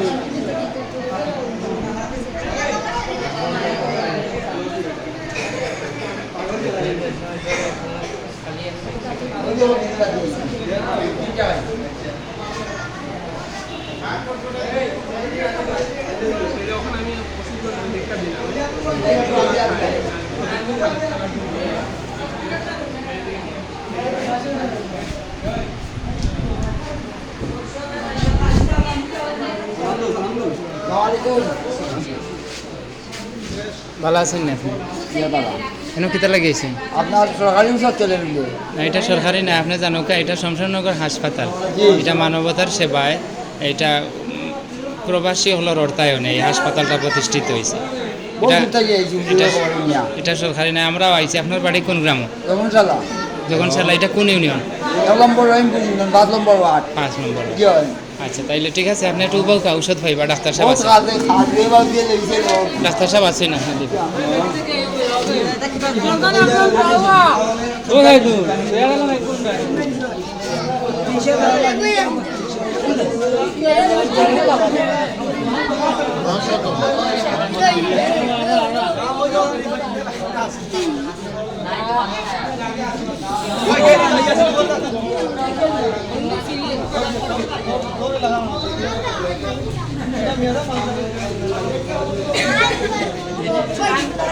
আমি ভালো আছেন না আপনি কেন কিতা লাগিয়েছেন আপনার সরকারি না এটা সরকারি না আপনি জানো কা এটা শমশাননগর হাসপাতাল। এটা মানবতার সেবায় এটা প্রবাসী হলো অর্থায়নে এই হাসপাতালটা প্রতিষ্ঠিত হয়েছে এটা সরকারি না আমরাও আইছি। আপনার বাড়ি কোন গ্রাম? চালা যখন সালা এটা কোন ইউনিয়ন? নম্বর পাঁচ নম্বর পাঁচ নম্বর আচ্ছা তাইলে ঠিক আছে আপনি একটু উপর ঔষধ ভাইবা ডাক্তার সাহেব আছে। ডাক্তার সাহেব আছে না? হ্যাঁ, Thank you. ਮੇਰਾ